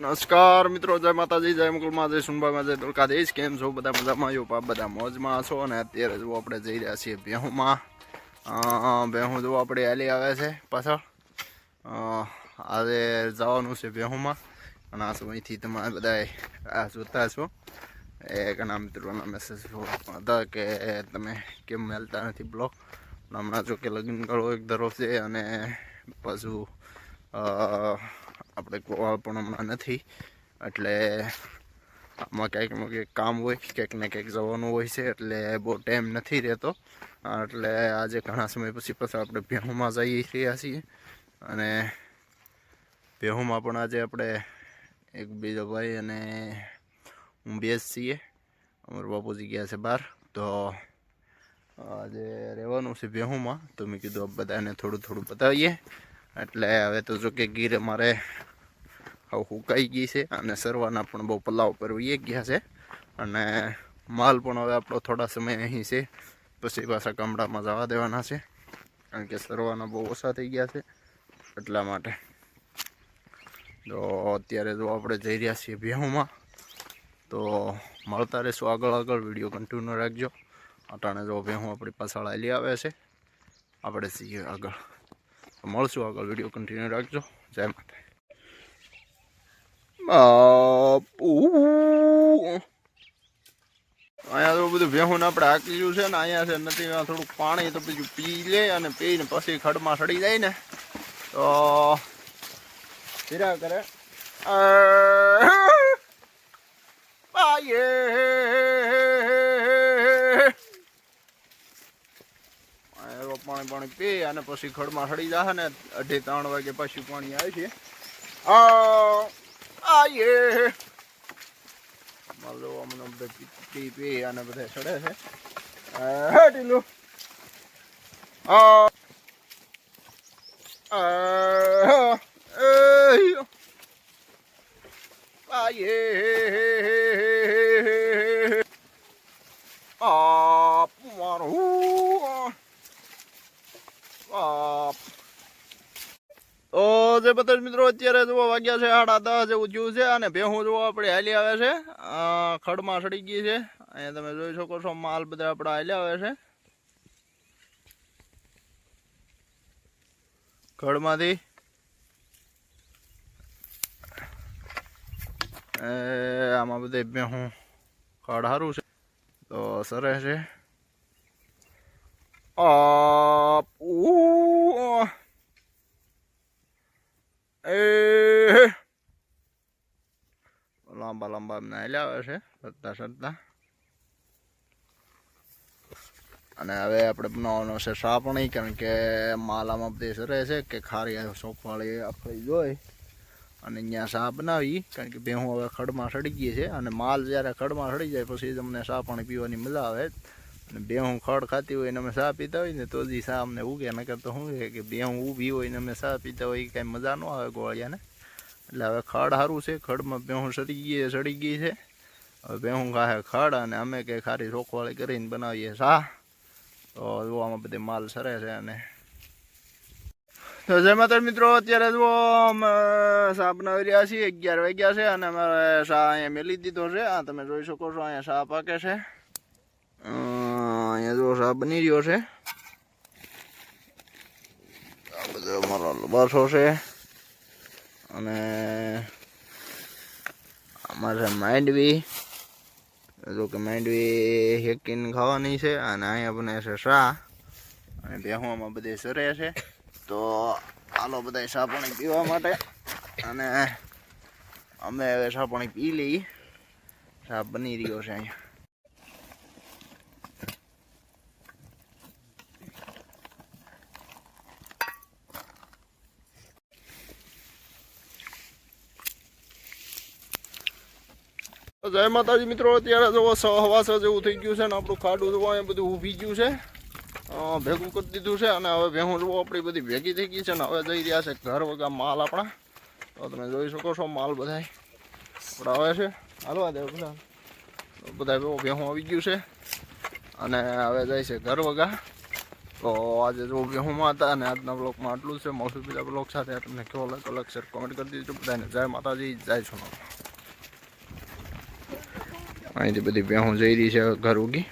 નમસ્કાર મિત્રો, જય માતાજી, જય મુકુલમાં જય સુનભાઈમાં જય દ્વારકાધીશ. કેમ છો બધા મજામાં? જો પાપ બધા મોજમાં છો અને અત્યારે જો આપણે જઈ રહ્યા છીએ બેહુમાં. બેહું જો આપણે હેલી આવે છે પાછળ. આજે જવાનું છે બેહુમાં. અને આ સમયથી તમે બધા જોતા છો. એ ઘણા મિત્રોના મેસેજ હતા કે તમે કેમ મેલતા નથી બ્લોક હમણાં જો કે લગ્ન કરો એક તરફ છે અને પાછું આપણે કોવાળ પણ હમણાં નથી. એટલે આમાં ક્યાંક ને ક્યાંક કામ હોય, ક્યાંક ને ક્યાંક જવાનું હોય છે, એટલે બહુ ટાઈમ નથી રહેતો. એટલે આજે ઘણા સમય પછી પછી આપણે ભેહુમાં જઈ રહ્યા છીએ. અને ભેહુમાં પણ આજે આપણે એક બીજો ભાઈ અને હું બે છીએ. અમારા બાપુજી ગયા છે બહાર. તો આજે રહેવાનું છે ભેહુમાં. તો મેં કીધું બધાને થોડું થોડું બતાવીએ. એટલે હવે તો જો કે ગીર અમારે હવે હુકાઈ ગઈ છે. અને સરવાના પણ બહુ પલાવ પર વહી ગયા છે. અને માલ પણ હવે આપણો થોડા સમય અહીં છે. પછી પાછા ગામડામાં જવા દેવાના છે. કારણ કે સરવાના બહુ ઓછા થઈ ગયા છે એટલા માટે. તો અત્યારે જો આપણે જઈ રહ્યા છીએ ભેહુમાં, તો મળતા રહેશું આગળ આગળ. વીડિયો કન્ટિન્યુ રાખજો. અટાણે જો ભેહું આપણી પાછળ આલી આવે છે, આપણે જઈએ આગળ. મળશું આગળ. વીડિયો કન્ટિન્યુ રાખજો. જય માતા અહીંયા તો બધું ભેહું આપણે હાકી છે ને, અહીંયા છે નથી થોડુંક પાણી તો બીજું પી લે અને પીને પછી ખડમાં સડી જાય ને. તો ફીરા કરે. પાણી પાણી પી અને પછી ખડમાં સડી જશે ને, અઢી ત્રણ વાગે પછી પાણી આવે છે આયે. માલો અમને બધા પી પી પી અને બધા સડે છે. આ. જે બધા મિત્રો, અત્યારે જુઓ વાગ્યા છે સાડા દસ જેવું થયું છે અને ભેહું જુઓ આપણે હાલી આવે છે. ખડમાં સડી ગઈ છે. અહીંયા તમે જોઈ શકો છો માલ બધા આપણે હાલ્યા આવે છે. ખડમાંથી. આમાં બધે ભેહું ખડ સારું છે. તો સરસ છે. આ ઉ એ લાંબા લાવે છે સરતા સરતા અને હવે આપણે બનાવવાનો છે સાપણી કારણ કે માલામાં બધી સરે છે કે ખારી સોફવાળી આપણે જોઈ. અને અહીંયા સા બનાવી કારણ કે ભેહું હવે ખડમાં સડી ગઈ છે. અને માલ જ્યારે ખડમાં સડી જાય, પછી તમને સા પાણી પીવાની મજા આવે. અને બેહું ખડ ખાતી હોય ને અમે સા પીતા હોય ને, તો જ સા અમને ઉગે. નકર તો શું છે કે બેહું ઊભી હોય ને અમે સા પીતા હોય કાંઈ મજા ન આવે ગોળિયાને. એટલે હવે ખડ સારું છે, ખડમાં બેહું સડી ગઈ સડી ગઈ છે. હવે બેહું ખાહે ખડ અને અમે કંઈ ખારી રોખવાળી કરીને બનાવીએ સા તો જોવામાં બધે માલ સરે છે અને. તો જય માતા મિત્રો, અત્યારે જો અમે સા બનાવી રહ્યા છીએ, અગિયાર વાગ્યા છે અને અમારે શા અહીંયા મેલી દીધો છે. આ તમે જોઈ શકો છો, અહીંયા સા પાકે છે. અહીંયા જો શા બની રહ્યો છે. આ બધો અમારો લબાસો છે. અને અમારે માંડવી. જો કે માંડવી હેકીને ખાવાની છે અને અહીંયા બને છે શા અને બેહવામાં બધે સરે છે. તો હાલો બધા શાહ પાણી પીવા માટે. અને અમે હવે શાહ પાણી પી લઈએ શાહ બની રહ્યો છે અહીંયા. જય માતાજી મિત્રો, અત્યારે જો સહવાસ જેવું થઈ ગયું છે ને આપણું ખાડું જોવા એ બધું ઊભી ગયું છે. ભેગું કરી દીધું છે અને હવે ભેહું જોવો આપણી બધી ભેગી થઈ ગઈ છે ને હવે જઈ રહ્યા છે ઘર વગા માલ આપણા. તો તમે જોઈ શકો છો માલ બધા આવે છે. હાલવા દે બધા. બધા ભેહું આવી ગયું છે. અને હવે જાય છે ઘર વગા. તો આજે જો ભેહુંમાં હતા અને આજના બ્લોકમાં આટલું છે. મળશું બીજા બ્લોક સાથે તમને કેવો અલગ સર કોમેન્ટ કરી દીધું. બધાને જય માતાજી, જય સોના અહીંથી બધી ભેહું જઈ રહી છે ઘર ઉગી.